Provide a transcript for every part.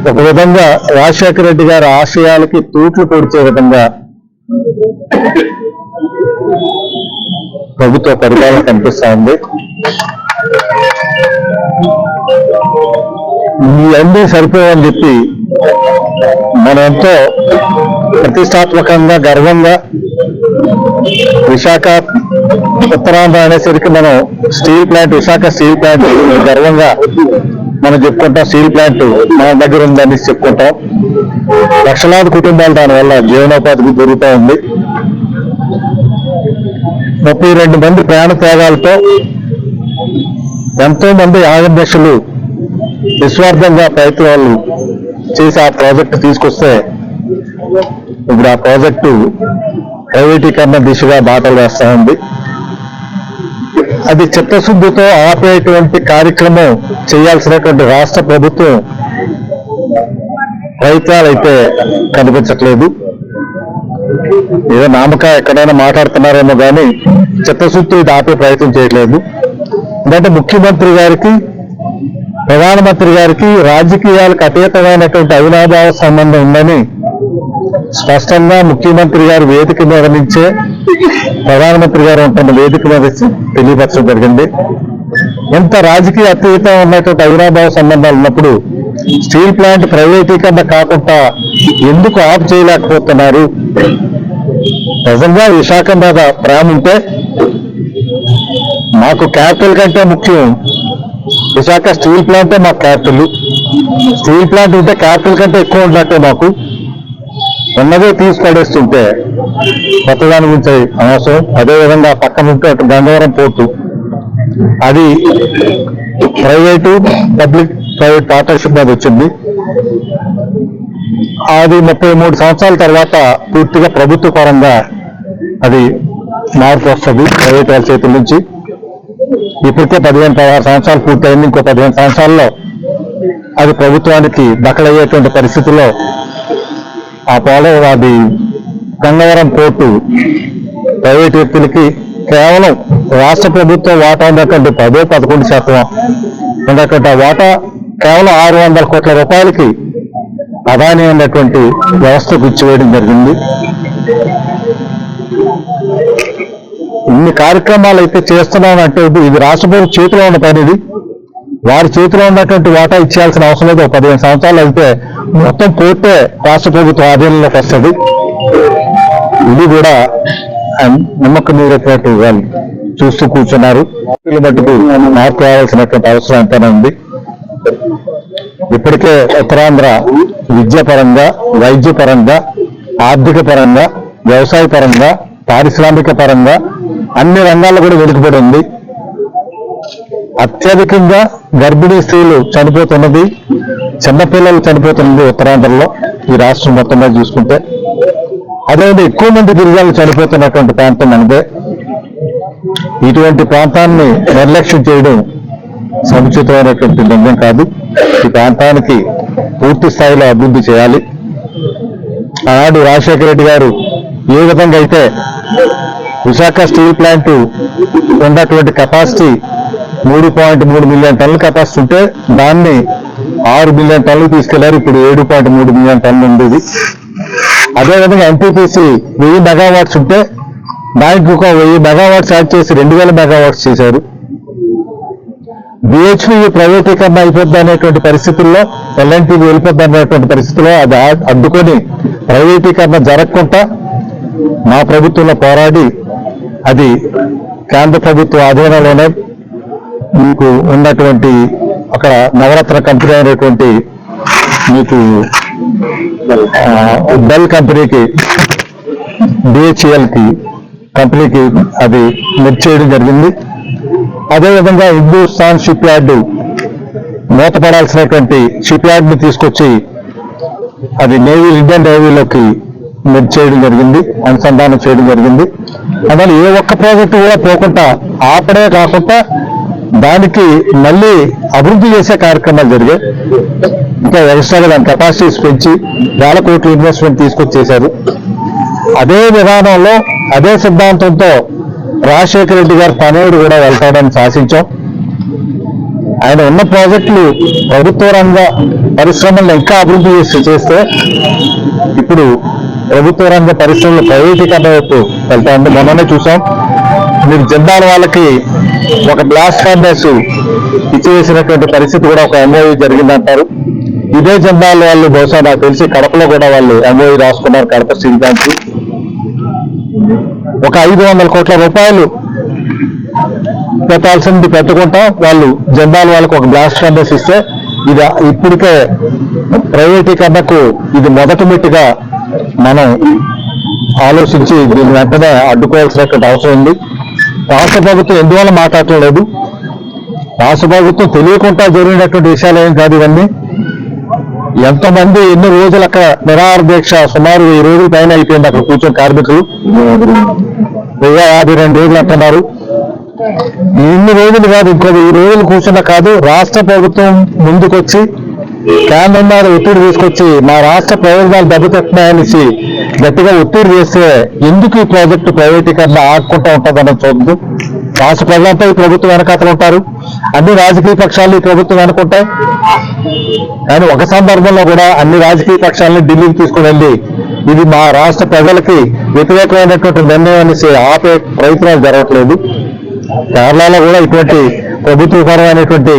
ఒక విధంగా రాజశేఖర రెడ్డి గారి ఆశయాలకి తూట్లు పొడిచే విధంగా ప్రభుత్వ పరిపాలన కనిపిస్తా ఉంది. ఇవన్నీ సరిపోవని చెప్పి మనం ఎంతో ప్రతిష్టాత్మకంగా గర్వంగా విశాఖ ఉత్తరాంధ్ర అనేసరికి మనం steel plant Visakha steel plant గర్వంగా మనం చెప్పుకుంటాం స్టీల్ ప్లాంట్ మన దగ్గర ఉందని చెప్పుకుంటాం. లక్షలాది కుటుంబాలు దానివల్ల జీవనోపాధికి దొరుకుతూ ఉంది. ముప్పై రెండు మంది ప్రాణ త్యాగాలతో ఎంతో మంది ఆగదశలు నిస్వార్థంగా ప్రయత్నాలు చేసి ఆ ప్రాజెక్టు తీసుకొస్తే ఇప్పుడు ఆ ప్రాజెక్టు ప్రైవేటీకరణ దిశగా బాటలు వేస్తా ఉంది. అది చిత్తశుద్ధితో ఆపేటువంటి కార్యక్రమం చేయాల్సినటువంటి రాష్ట్ర ప్రభుత్వం ప్రయత్నాలైతే అయితే కనిపించట్లేదు. ఏదో నామక ఎక్కడైనా మాట్లాడుతున్నారేమో కానీ చిత్తశుద్ధి ఆపే ప్రయత్నం చేయట్లేదు. ఎందుకంటే ముఖ్యమంత్రి గారికి ప్రధానమంత్రి గారికి రాజకీయాలకు అతీతమైనటువంటి అవినాభావ సంబంధం ఉందని స్పష్టంగా ముఖ్యమంత్రి గారు వేదిక మీద నుంచే ప్రధానమంత్రి గారు ఉంటున్న వేదిక మీద తెలియపరచడం జరిగింది. ఎంత రాజకీయ అతీతం ఉన్నటువంటి అవినాభావ సంబంధాలు ఉన్నప్పుడు స్టీల్ ప్లాంట్ ప్రైవేటీకరణ కాకుండా ఎందుకు ఆఫ్ చేయలేకపోతున్నారు? నిజంగా విశాఖ మీద ప్రేమ ఉంటే మాకు క్యాపిటల్ కంటే ముఖ్యం విశాఖ స్టీల్ ప్లాంటే మాకు క్యాపిటల్. స్టీల్ ప్లాంట్ ఉంటే క్యాపిటల్ కంటే ఎక్కువ ఉన్నట్టే మాకు. ఉన్నదే తీసి పడేస్తుంటే కొత్తదాని గురించి అనవసరం. అదేవిధంగా పక్కన ఉంటే అటు గంగవరం పోర్టు. అది ప్రైవేటు పబ్లిక్ ప్రైవేట్ పార్ట్నర్షిప్ మీద వచ్చింది. అది ముప్పై మూడు సంవత్సరాల తర్వాత పూర్తిగా ప్రభుత్వ పరంగా అది మార్పు వస్తుంది ప్రైవేట్ వాళ్ళ చేతుల నుంచి. ఇప్పటికే పదిహేను పదహారు సంవత్సరాలు పూర్తయింది. ఇంకో పదిహేను సంవత్సరాల్లో అది ప్రభుత్వానికి దఖలయ్యేటువంటి పరిస్థితుల్లో ఆ పోలవరం అది గంగవరం పోర్టు ప్రైవేట్ వ్యక్తులకి కేవలం రాష్ట్ర ప్రభుత్వం వాటా ఉన్నటువంటి పదో పదకొండు శాతం ఉన్నటువంటి ఆ వాటా కేవలం ఆరు వందల కోట్ల రూపాయలకి అదాని అన్నటువంటి వ్యవస్థకు ఇచ్చివేయడం జరిగింది. ఇన్ని కార్యక్రమాలు అయితే చేస్తున్నామంటే ఇది ఇది రాష్ట్ర ప్రభుత్వం చేతిలో ఉన్న పని ఇది వారి చేతిలో ఉన్నటువంటి వాటా ఇచ్చేయాల్సిన అవసరం లేదు. ఒక పదిహేను సంవత్సరాలు అయితే మొత్తం పోతే రాష్ట్ర ప్రభుత్వం ఆధీనంలోకి వస్తుంది. ఇది కూడా నమ్మకం మీరేటువంటి వాళ్ళు చూస్తూ కూర్చున్నారు. మట్టుకు మార్పు రావాల్సినటువంటి అవసరం ఎంతైనా ఉంది. ఇప్పటికే ఉత్తరాంధ్ర విద్యాపరంగా వైద్యపరంగా ఆర్థిక పరంగా వ్యవసాయ పరంగా పారిశ్రామిక పరంగా అన్ని రంగాల్లో కూడా వెనుకబడి ఉంది. అత్యధికంగా గర్భిణీ స్త్రీలు చనిపోతున్నది చిన్నపిల్లలు చనిపోతున్నది ఉత్తరాంధ్రలో ఈ రాష్ట్రం మొత్తం మీద చూసుకుంటే. అదేవిధంగా ఎక్కువ మంది గిరిజనులు చనిపోతున్నటువంటి ప్రాంతం మనదే ఇటువంటి ప్రాంతాన్ని నిర్లక్ష్యం చేయడం సముచితమైనటువంటి నిర్ణయం కాదు. ఈ ప్రాంతానికి పూర్తి స్థాయిలో అభివృద్ధి చేయాలి. ఆనాడు రాజశేఖర రెడ్డి గారు ఏ విధంగా అయితే విశాఖ స్టీల్ ప్లాంట్ ఉన్నటువంటి కెపాసిటీ మూడు పాయింట్ మూడు మిలియన్ టన్నుల కెపాసిటీ ఉంటే దాన్ని ఆరు మిలియన్ టన్నులు తీసుకెళ్ళారు. ఇప్పుడు ఏడు పాయింట్ మూడు మిలియన్ టన్నులు ఉండేది అదేవిధంగా ఎన్టీపీసీ వెయ్యి మెగావాట్స్ ఉంటే దానికి ఒక వెయ్యి మెగావాట్స్ యాడ్ చేసి రెండు వేల మెగావాట్స్ చేశారు. బిహెచ్పి ప్రైవేటీకరణ అయిపోద్ది అనేటువంటి పరిస్థితుల్లో ఎల్ఎన్టీ వెళ్ళిపోద్ది అనేటువంటి పరిస్థితుల్లో అది అడ్డుకొని ప్రైవేటీకరణ జరగకుండా మా ప్రభుత్వంలో పోరాడి అది కేంద్ర ప్రభుత్వ ఆధీనంలోనే మీకు ఉన్నటువంటి అక్కడ నవరత్న కంపెనీ అనేటువంటి మీకు బెల్ కంపెనీకి డిహెచ్ఎల్కి కంపెనీకి అది మెర్జ్ చేయడం జరిగింది. అదేవిధంగా హిందూస్థాన్ షిప్ యార్డు మూతపడాల్సినటువంటి షిప్ యార్డ్ని తీసుకొచ్చి అది నేవీ ఇండియన్ నేవీలోకి మెర్జ్ చేయడం జరిగింది అనుసంధానం చేయడం జరిగింది. అందువల్ల ఏ ఒక్క ప్రాజెక్టు కూడా పోకుండా ఆపడే కాకుండా దానికి మళ్ళీ అభివృద్ధి చేసే కార్యక్రమాలు జరిగాయి. ఇంకా ఎక్స్ట్రాగా దాని కెపాసిటీస్ పెంచి వేల కోట్ల ఇన్వెస్ట్మెంట్ తీసుకొచ్చేశారు అదే విధానంలో అదే సిద్ధాంతంతో రాజశేఖర రెడ్డి గారి తనయుడు కూడా వెళ్తాడని శాసించాం. ఆయన ఉన్న ప్రాజెక్టులు ప్రభుత్వ రంగ పరిశ్రమలను ఇంకా అభివృద్ధి చేసి చేస్తే ఇప్పుడు ప్రభుత్వ రంగ పరిశ్రమలు ప్రైవేటీకరణ వైపు వెళ్తా ఉంది మొన్ననే చూసాం. మీరు జిందాల్ వాళ్ళకి ఒక బ్లాస్ట్ ఫర్నెస్ ఇచ్చివేసినటువంటి పరిస్థితి కూడా ఒక ఎంఓయూ జరిగిందంటారు. ఇదే జిందాల్ వాళ్ళు బహుశా నాకు తెలిసి కడపలో కూడా వాళ్ళు ఎంఓయూ రాసుకున్నారు కడప స్టీల్ ప్లాంట్. ఒక ఐదు వందల కోట్ల రూపాయలు పెట్టాల్సింది పెట్టుకుంటా. వాళ్ళు జెండాల వాళ్ళకు ఒక బ్లాస్ట్ ఫండస్ ఇస్తే ఇది ఇప్పటికే ప్రైవేటీకరణకు ఇది మొదటి మెట్టుగా మనం ఆలోచించి దీన్ని వెంటనే అడ్డుకోవాల్సినటువంటి అవసరం ఉంది. రాష్ట్ర ప్రభుత్వం ఎందువల్ల మాట్లాడలేదు రాష్ట్ర ప్రభుత్వం తెలియకుండా జరిగినటువంటి విషయాలు ఏం కాదు ఇవన్నీ. ఎంతమంది ఎన్ని రోజులు అక్కడ నిరాహార దీక్ష సుమారు వెయ్యి రోజుల పైన అయిపోయింది అక్కడ కూర్చొని కార్మికులు. వెయ్యి యాభై రెండు రోజులు అంటున్నారు. ఇన్ని రోజులు కాదు ఇంకో వెయ్యి రోజులు కూర్చున్నా కాదు రాష్ట్ర ప్రభుత్వం ముందుకొచ్చి కేంద్రం ఒత్తిడి తీసుకొచ్చి మా రాష్ట్ర ప్రయోజనాలు దెబ్బతింటున్నాయనేసి గట్టిగా ఒత్తిడి చేస్తే ఎందుకు ఈ ప్రాజెక్టు ప్రైవేటీకరణ ఆడుకుంటూ ఉంటుందని చూద్దు. రాష్ట్ర ప్రజలంతా ఈ ప్రభుత్వం వెనకాతలు ఉంటారు. అన్ని రాజకీయ పక్షాలు ఈ ప్రభుత్వం వెనుకుంటాయి కానీ ఒక సందర్భంలో కూడా అన్ని రాజకీయ పక్షాలను ఢిల్లీకి తీసుకుని వెళ్ళి ఇది మా రాష్ట్ర ప్రజలకి వ్యతిరేకమైనటువంటి నిర్ణయం అనేసి ఆపే ప్రయత్నాలు జరగట్లేదు. కేరళలో కూడా ఇటువంటి ప్రభుత్వపరమైనటువంటి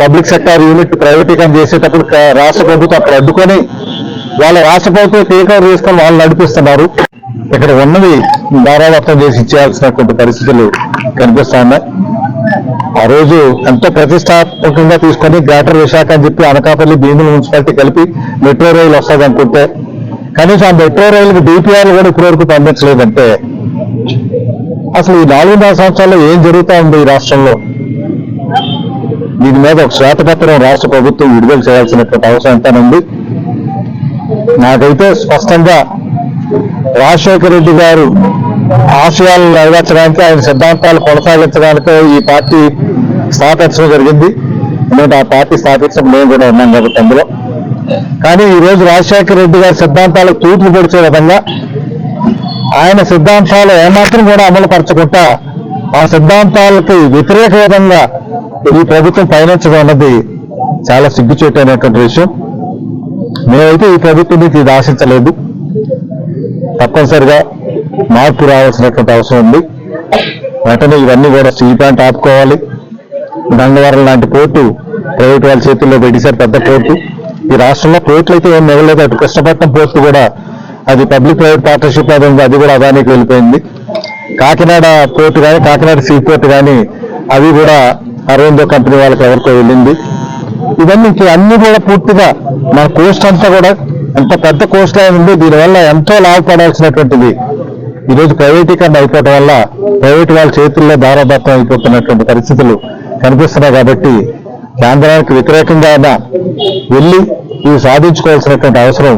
పబ్లిక్ సెక్టార్ యూనిట్ ప్రైవేటీకరణ చేసేటప్పుడు రాష్ట్ర ప్రభుత్వం అక్కడ అడ్డుకొని వాళ్ళ రాష్ట్ర ప్రభుత్వం టేక్ ఓవర్ చేసుకొని వాళ్ళు నడిపిస్తున్నారు. ఇక్కడ ఉన్నది దారాదత్తం చేసి ఇచ్చేయాల్సినటువంటి పరిస్థితులు కనిపిస్తా ఉన్నాయి ఆ రోజు ఎంతో ప్రతిష్టాత్మకంగా తీసుకొని గ్రేటర్ విశాఖ అని చెప్పి అనకాపల్లి భీముల మున్సిపాలిటీ కలిపి మెట్రో రైలు వస్తుంది అనుకుంటే కనీసం ఆ మెట్రో రైలుకి డిపిఆర్లు కూడా ఇప్పటివరకు పంపించలేదంటే అసలు ఈ నాలుగున్నర సంవత్సరాల్లో ఏం జరుగుతా ఉంది ఈ రాష్ట్రంలో? దీని మీద ఒక శ్వేతపత్రం రాష్ట్ర ప్రభుత్వం విడుదల చేయాల్సినటువంటి అవసరం ఎంతనుంది ఉంది నాకైతే స్పష్టంగా రాజశేఖర రెడ్డి గారు ఆశయాలను నెరవేర్చడానికి ఆయన సిద్ధాంతాలు కొనసాగించడానికి ఈ పార్టీ స్థాపించడం జరిగింది. ఎందుకంటే ఆ పార్టీ స్థాపించడం మేము కూడా ఉన్నాం కాబట్టి అందులో. కానీ ఈరోజు రాజశేఖర రెడ్డి గారి సిద్ధాంతాలకు తూట్లు పొడిచే విధంగా ఆయన సిద్ధాంతాలు ఏమాత్రం కూడా అమలు పరచకుండా ఆ సిద్ధాంతాలకి వ్యతిరేక విధంగా ఈ ప్రభుత్వం పయనించడం అన్నది చాలా సిగ్గుచేటైనటువంటి విషయం. మేమైతే ఈ ప్రభుత్వం నుంచి ఇది ఆశించలేదు. తప్పనిసరిగా మార్పు రావాల్సినటువంటి అవసరం ఉంది. వెంటనే ఇవన్నీ కూడా స్టీల్ ప్లాంట్ ఆపుకోవాలి. గంగవరం లాంటి పోర్టు ప్రైవేట్ వాళ్ళ చేతుల్లో పెట్టేశారు పెద్ద పోర్టు. ఈ రాష్ట్రంలో పోర్టులు అయితే ఏం మిగలేదు అటు కృష్ణపట్నం పోర్టు కూడా అది పబ్లిక్ ప్రైవేట్ పార్ట్నర్షిప్ అది ఉంది. అది కూడా అదానికి వెళ్ళిపోయింది. కాకినాడ పోర్టు కానీ కాకినాడ సీ పోర్ట్ కానీ అవి కూడా అరవిందో కంపెనీ వాళ్ళకి ఎవరికో వెళ్ళింది. ఇవన్నీ అన్ని కూడా పూర్తిగా మన కోస్ట్ అంతా కూడా ఎంత పెద్ద కోస్ట్ లైన్ ఉంది దీనివల్ల ఎంతో లాభపడాల్సినటువంటిది. ఈరోజు ప్రైవేటీకరణ అయిపోవడం వల్ల ప్రైవేట్ వాళ్ళ చేతుల్లో దారాదత్తం అయిపోతున్నటువంటి పరిస్థితులు కనిపిస్తున్నాయి కాబట్టి కేంద్రానికి వ్యతిరేకంగా అయినా వెళ్ళి ఇవి సాధించుకోవాల్సినటువంటి అవసరం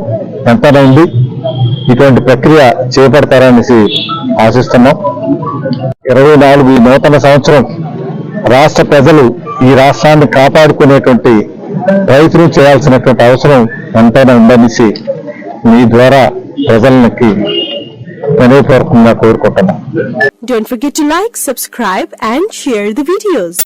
ఎంతైనా ఉంది. ఇటువంటి ప్రక్రియ చేపడతారనేసి ఆశిస్తున్నాం ఇరవై నాలుగు నూతన సంవత్సరం రాష్ట్ర ప్రజలు ఈ రాష్ట్రాన్ని కాపాడుకునేటువంటి ప్రయత్నం చేయాల్సినటువంటి అవసరం ఎంతైనా ఉందనేసి మీ ద్వారా ప్రజలకి వినయపూర్వకంగా కోరుకుంటున్నాం Don't forget to like, subscribe and share the videos.